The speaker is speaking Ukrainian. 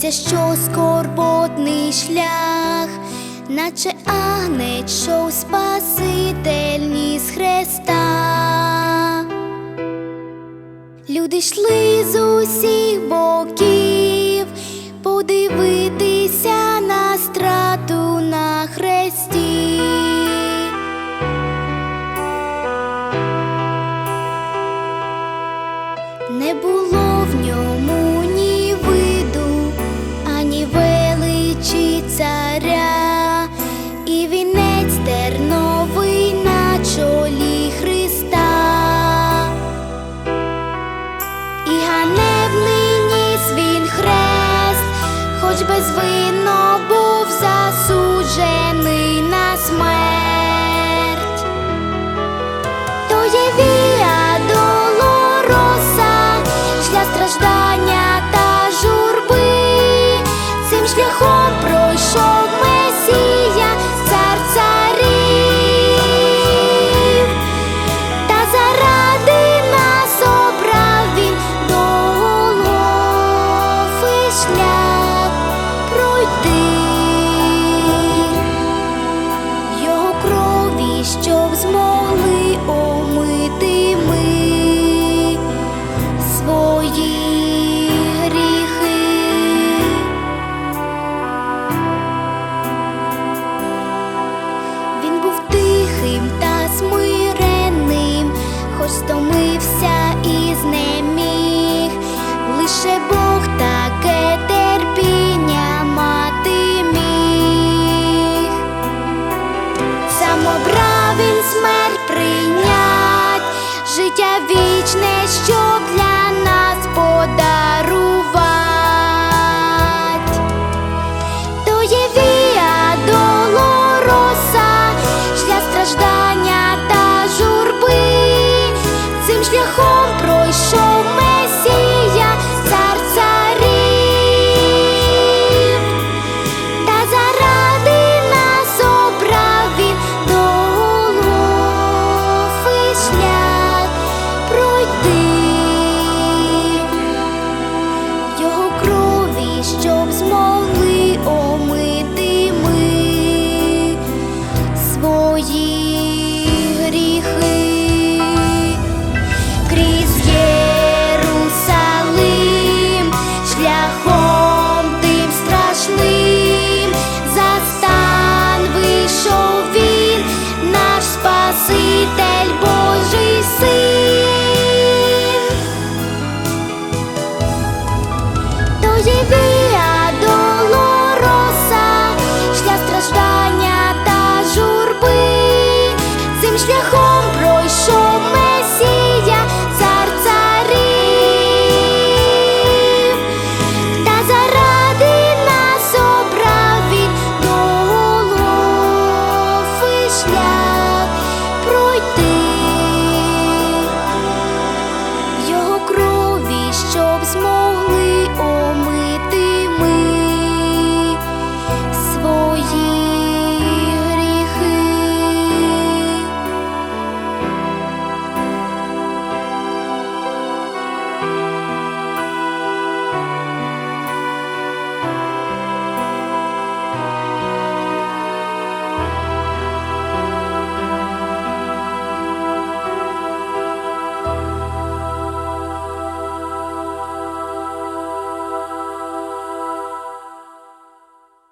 зветься, що скорботний шлях, наче агнець, що спаситель ніс Христа. Люди йшли з усіх боків подивитися на страту на хресті. Не було в ньому хоч безвинно був засуджений на смерть. То є віа долороса, шлях страждання та журби, цим шляхом життя вічне, що для нас подарувать, то є вія долороса, шлях страждання та журби, цим шляхом пройшов. ми. sinto